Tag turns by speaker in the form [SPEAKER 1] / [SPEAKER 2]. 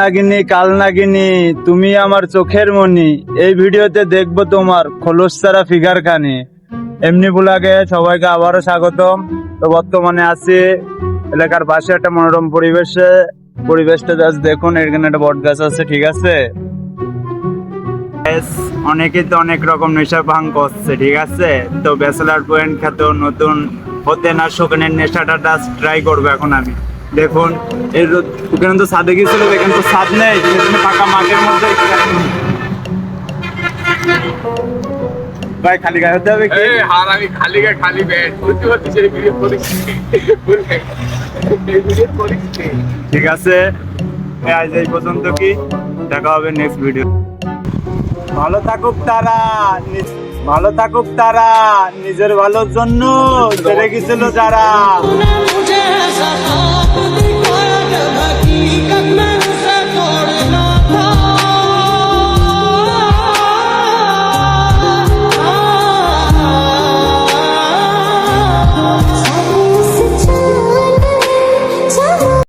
[SPEAKER 1] নাগিনি কাল নাগিনি তুমি আমার চোখের মনি এই ভিডিওতে দেখব তোমার খোলস ছাড়া ফিগার খানি এমনি বুলাগে সবাইকে আবারও স্বাগতম। তো বর্তমানে আছি এলাকার পাশে একটা মনোরম পরিবেশে। পরিবেশটা জাস্ট দেখুন, এখানে একটা বট গাছ আছে, ঠিক আছে? অনেকেই তো অনেক রকম নেশা ভাঙ করছে, ঠিক আছে? তো ব্যাচেলার পয়েন্ট খ্যাত নতুন হতে না শোকেনের নেশাটা ট্রাই করব এখন আমি। দেখুন এই রোদ- ওখানে তো ছাদে গেছিল এখানে তো ছাদ নেই সেখানে ফাঁকা মাঠের মধ্যে। ভাই খালি গায়ে হতে হবে কি?
[SPEAKER 2] হার আমি খালি গায়ে খালি ব্যাট। বুঝতে পারছিস এই ভিডিও করিস
[SPEAKER 1] ঠিক আছে। আজ এই পর্যন্ত কি? দেখা হবে নেক্সট ভিডিও ভালো থাকুক তারা ভালো থাকুক তারা নিজের ভালোর জন্য ছেড়ে গেছিল যারা।